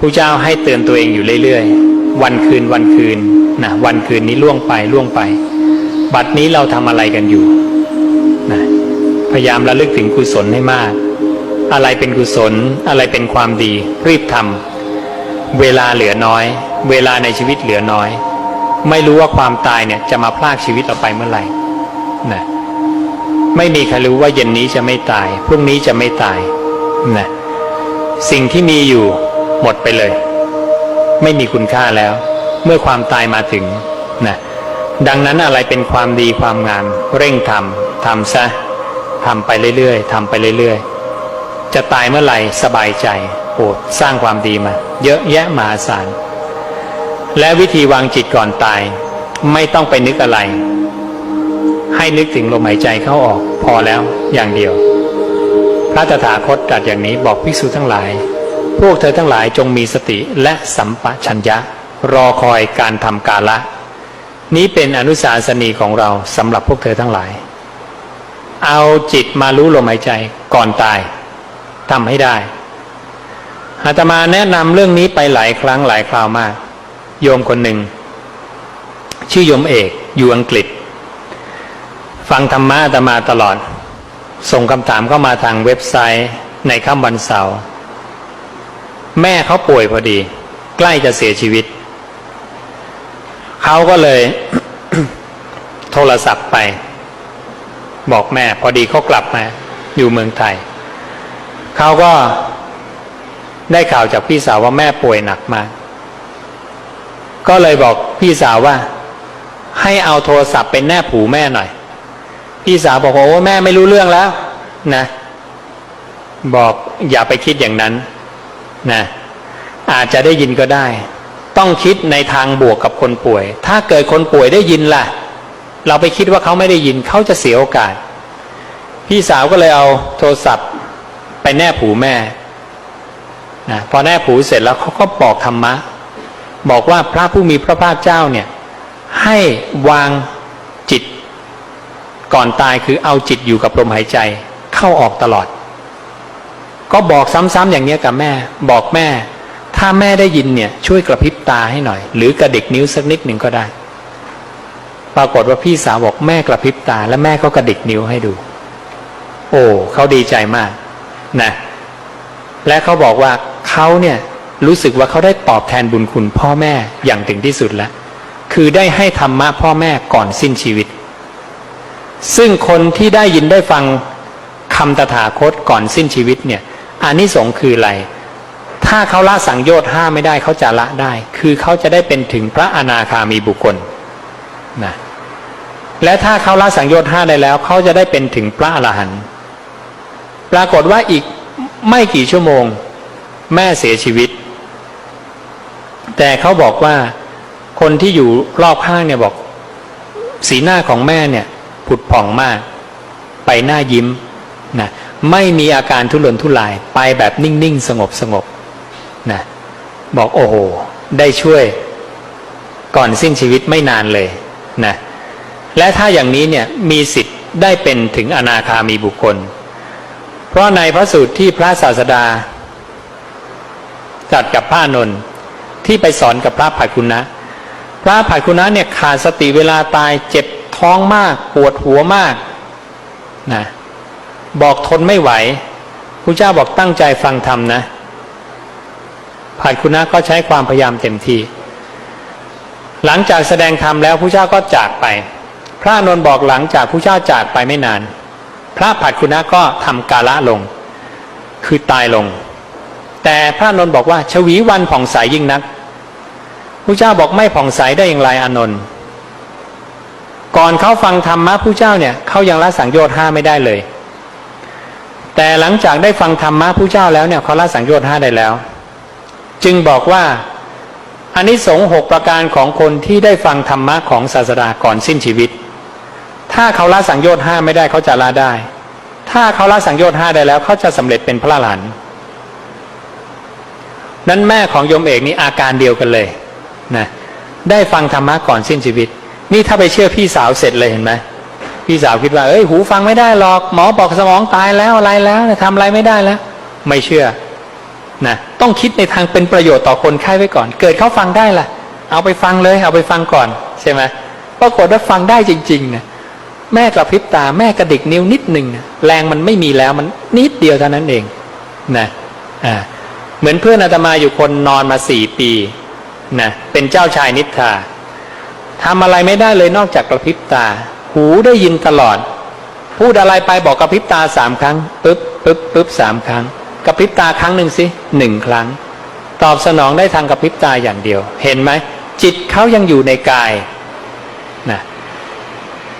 พระเจ้าให้เตือนตัวเองอยู่เรื่อยๆ วันคืนวันคืนนะวันคืนนี้ล่วงไปล่วงไป บัดนี้เราทำอะไรกันอยู่นะพยายามระลึกถึงกุศลให้มาก อะไรเป็นกุศลอะไรเป็นความดี รีบทำเวลาเหลือน้อย เวลาในชีวิตเหลือน้อย ไม่รู้ว่าความตายเนี่ยจะมาพลากชีวิตเราไปเมื่อไหร่นะไม่มีใครรู้ว่าเย็นนี้จะไม่ตาย พรุ่งนี้จะไม่ตายนะสิ่งที่มีอยู่ หมดไปเลย ไม่มีคุณค่าแล้ว เมื่อความตายมาถึงนะดังนั้นอะไรเป็นความดีความงามเร่งทำทำซะทำไปเรื่อยๆทำไปเรื่อยๆ จะตายเมื่อไหร่สบายใจโอ้สร้างความดีมา เยอะแยะมหาศาลและวิธีวางจิตก่อนตาย ไม่ต้องไปนึกอะไร ให้นึกถึงลมหายใจเข้าออกพอแล้วอย่างเดียว พระตถาคตตรัสอย่างนี้บอกภิกษุทั้งหลาย พวกเธอทั้งหลายจงมีสติและสัมปชัญญะ รอคอยการทำกาละ นี้เป็นอนุสาสนีของเราสำหรับพวกเธอทั้งหลาย เอาจิตมารู้ลมหายใจก่อนตายทำให้ได้อาตมาแนะนำเรื่องนี้ไปหลายครั้งหลายคราวมาก โยมคนหนึ่ง ชื่อโยมเอกอยู่อังกฤษ ฟังธรรมะอาตมาตลอด ส่งคำถามเข้ามาทางเว็บไซต์ในค่ำวันเสาร์ แม่เขาป่วยพอดี ใกล้จะเสียชีวิต เขาก็เลย โทรศัพท์ไป บอกแม่พอดีเขากลับมา อยู่เมืองไทย เขาก็ได้ข่าวจากพี่สาวว่าแม่ป่วยหนักมาก ก็เลยบอกพี่สาวว่า ให้เอาโทรศัพท์ไปแนบหูแม่หน่อย พี่สาวบอกว่าโอ้แม่ไม่รู้เรื่องแล้ว นะ บอกอย่าไปคิดอย่างนั้น นะอาจจะได้ยินก็ได้ ต้องคิดในทางบวกกับคนป่วย ถ้าเกิดคนป่วยได้ยินล่ะ เราไปคิดว่าเขาไม่ได้ยินเขาจะเสียโอกาส พี่สาวก็เลยเอาโทรศัพท์ไปแนบหูแม่นะพอแนบหูเสร็จแล้วเขาก็บอกธรรมะ บอกว่าพระผู้มีพระภาคเจ้าเนี่ย ให้วางจิตก่อนตายคือเอาจิตอยู่กับลมหายใจ เข้าออกตลอด ก็บอกซ้ำๆอย่างเนี้ยกับแม่ บอกแม่ ถ้าแม่ได้ยินเนี่ยช่วยกระพริบตาให้หน่อย หรือกระดิกนิ้วสักนิดหนึ่งก็ได้ ปรากฏว่าพี่สาวบอกแม่กระพริบตา และแม่ก็กระดิกนิ้วให้ดู โอ้เขาดีใจมากนะและเขาบอกว่าเขาเนี่ยรู้สึกว่าเขาได้ตอบแทนบุญคุณพ่อแม่อย่างถึงที่สุดแล้ว คือได้ให้ธรรมะพ่อแม่ก่อนสิ้นชีวิต ซึ่งคนที่ได้ยินได้ฟังคำตถาคตก่อนสิ้นชีวิตเนี่ย อานิสงส์คืออะไร ถ้าเขาละสังโยชน์ห้าไม่ได้เขาจะละได้ คือเขาจะได้เป็นถึงพระอนาคามีบุคคลนะและถ้าเขาละสังโยชน์ห้าได้แล้วเขาจะได้เป็นถึงพระอรหันต์ปรากฏว่าอีกไม่กี่ชั่วโมง แม่เสียชีวิต แต่เขาบอกว่าคนที่อยู่รอบข้างเนี่ยบอก สีหน้าของแม่เนี่ยผุดผ่องมาก ไปหน้ายิ้มนะ ไม่มีอาการทุรนทุรายไปแบบนิ่งๆ สงบสงบนะบอกโอ้โห ได้ช่วยก่อนสิ้นชีวิตไม่นานเลยนะและถ้าอย่างนี้เนี่ยมีสิทธิ์ได้เป็นถึงอนาคามีบุคคล เพราะในพระสูตรที่พระศาสดา จัดกับพระนนท์ที่ไปสอนกับพระภัยคุณะพระภัยคุณะเนี่ยขาดสติเวลาตายเจ็บท้องมาก ปวดหัวมากนะ บอกทนไม่ไหวพระเจ้าบอกตั้งใจฟังธรรมนะภัยคุณนะก็ใช้ความพยายามเต็มที่ หลังจากแสดงธรรมแล้วพระเจ้าก็จากไป พระนนท์บอกหลังจากพระเจ้าจากไปไม่นาน พระผัดคุณะก็ทำกาละลง คือตายลง แต่พระนนท์บอกว่าชวีวันผ่องใสยยิ่งนักพระเจ้าบอกไม่ผ่องใสได้อย่างไรอานนท์ก่อนเขาฟังธรรมะพระเจ้าเนี่ยเขายังละสังโยชน์ห้าไม่ได้เลย แต่หลังจากได้ฟังธรรมะพระเจ้าแล้วเนี่ยเขาละสังโยชน์ห้าได้แล้ว จึงบอกว่าอันนี้สงหกประการของคนที่ได้ฟังธรรมะของศาสดาก่อนสิ้นชีวิต ถ้าเขาละสังโยชน์ห้าไม่ได้เขาจะละได้ ถ้าเขาละสังโยชน์ห้าได้แล้วเขาจะสำเร็จเป็นพระอรหันนั้นแม่ของโยมเอกนี่อาการเดียวกันเลยนะได้ฟังธรรมะก่อนสิ้นชีวิต นี่ถ้าไปเชื่อพี่สาวเสร็จเลยเห็นไหม พี่สาวคิดว่า เอ้ย หูฟังไม่ได้หรอก หมอบอกสมองตายแล้วอะไรแล้วทำอะไรไม่ได้แล้ว ไม่เชื่อ นะ ต้องคิดในทางเป็นประโยชน์ต่อคนไข้ไว้ก่อน เกิดเขาฟังได้ล่ะ เอาไปฟังเลย เอาไปฟังก่อน ใช่ไหมปรากฏว่าฟังได้จริงๆนะแม่กระพริบตา แม่กระดิกนิ้วนิดหนึ่งนะแรงมันไม่มีแล้ว มันนิดเดียวเท่านั้นเอง นะ อ่า เหมือนเพื่อนอาตมาอยู่คนนอนมาสี่ปี นะ เป็นเจ้าชายนิทราทำอะไรไม่ได้เลยนอกจากกระพริบตา หูได้ยินตลอด พูดอะไรไปบอกกระพริบตาสามครั้งปึ๊บปึ๊บปึ๊บสามครั้งกระพริบตาครั้งหนึ่งสิหนึ่งครั้ง ตอบสนองได้ทางกระพริบตาอย่างเดียว เห็นไหมจิตเขายังอยู่ในกายนะ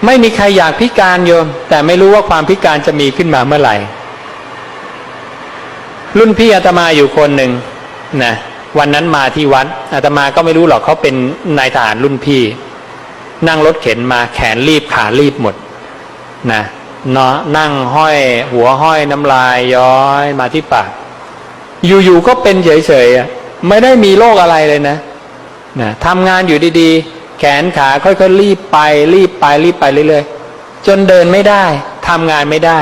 ไม่มีใครอยากพิการโยม แต่ไม่รู้ว่าความพิการจะมีขึ้นมาเมื่อไหร่ รุ่นพี่อาตมาอยู่คนหนึ่งนะวันนั้นมาที่วัดอาตมาก็ไม่รู้หรอกเขาเป็นนายทหารรุ่นพี่ นั่งรถเข็นมาแขนรีบขารีบหมดนะเนาะนั่งห้อย หัวห้อยน้ำลายย้อยมาที่ปาก อยู่ๆก็เป็นเฉยๆไม่ได้มีโรคอะไรเลยนะนะทำงานอยู่ดีๆ แขนขาค่อยๆรีบไป รีบไปรีบไปเรื่อยๆจนเดินไม่ได้ทำงานไม่ได้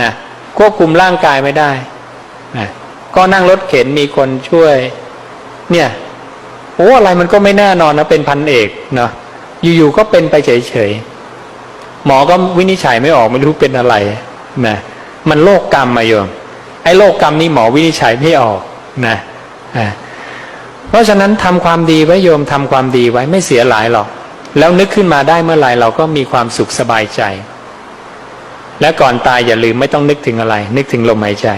นะควบคุมร่างกายไม่ได้นะก็นั่งรถเข็นมีคนช่วย เนี่ยโอ้อะไรมันก็ไม่แน่นอนนะเป็นพันเอกเนาะ อยู่ๆก็เป็นไปเฉยๆหมอก็วินิจฉัยไม่ออกไม่รู้เป็นอะไรนะมันโรคกรรมมาโยมไอ้โรคกรรมนี่หมอวินิจฉัยไม่ออกนะอ่าเพราะฉะนั้นทำความดีไว้โยมทำความดีไว้ไม่เสียหลายหรอก แล้วนึกขึ้นมาได้เมื่อไหร่เราก็มีความสุขสบายใจ และก่อนตายอย่าลืมไม่ต้องนึกถึงอะไร นึกถึงลมหายใจ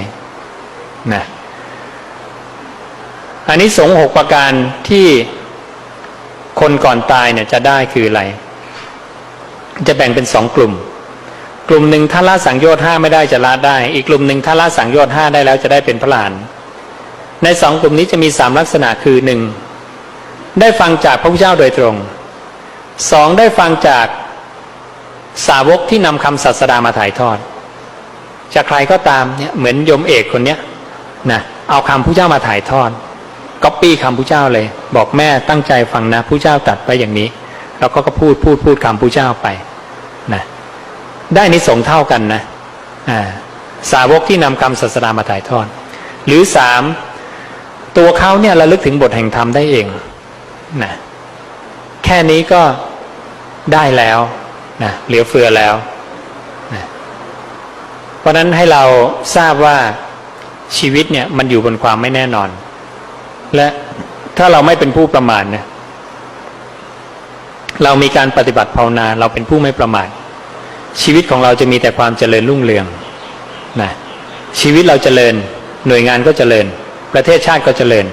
นะอันนี้สงหกประการที่ คนก่อนตายเนี่ยจะได้คืออะไร จะแบ่งเป็นสองกลุ่ม กลุ่มหนึ่งถ้าละสังโยชน์ห้าไม่ได้จะละได้ อีกกลุ่มหนึ่งถ้าละสังโยชน์ห้าได้แล้วจะได้เป็นพระหลาน ในสองกลุ่มนี้จะมีสามลักษณะคือหนึ่งได้ฟังจากพระพุทธเจ้าโดยตรงสองได้ฟังจากสาวกที่นำคำศาสดามาถ่ายทอด จากใครก็ตามเนี่ยเหมือนโยมเอกคนเนี้ยนะเอาคำพุทธเจ้ามาถ่ายทอด ก๊อปปี้คำพุทธเจ้าเลย บอกแม่ตั้งใจฟังนะพุทธเจ้าตัดไปอย่างนี้แล้วก็ก็พูดพูดพูดคำพุทธเจ้าไปนะได้นิสงเท่ากันนะอ่าสาวกที่นำคำศาสดามาถ่ายทอด หรือสามตัวเขาเนี่ยระลึกถึงบทแห่งธรรมได้เองนะแค่นี้ก็ได้แล้วนะเหลือเฟือแล้วนะเพราะฉะนั้นให้เราทราบว่าชีวิตเนี่ยมันอยู่บนความไม่แน่นอน และถ้าเราไม่เป็นผู้ประมาทนะเรามีการปฏิบัติภาวนา เราเป็นผู้ไม่ประมาทชีวิตของเราจะมีแต่ความเจริญรุ่งเรืองนะชีวิตเราเจริญ หน่วยงานก็เจริญ ประเทศชาติก็เจริญ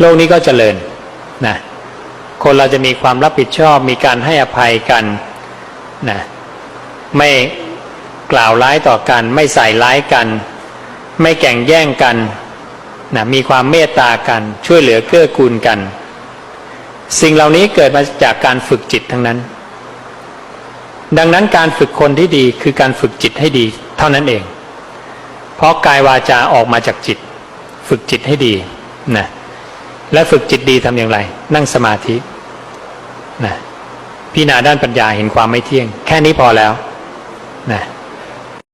โลกนี้ก็เจริญนะคนเราจะมีความรับผิดชอบ มีการให้อภัยกันนะไม่กล่าวร้ายต่อกัน ไม่ใส่ร้ายกัน ไม่แก่งแย่งกัน นะมีความเมตตากันช่วยเหลือเกื้อกูลกัน สิ่งเหล่านี้เกิดมาจากการฝึกจิตทั้งนั้น ดังนั้นการฝึกคนที่ดีคือการฝึกจิตให้ดี เท่านั้นเอง เพราะกายวาจาออกมาจากจิต ฝึกจิตให้ดีนะและฝึกจิตดีทำอย่างไร นั่งสมาธินะพิจารณาด้านปัญญาเห็นความไม่เที่ยง แค่นี้พอแล้วนะ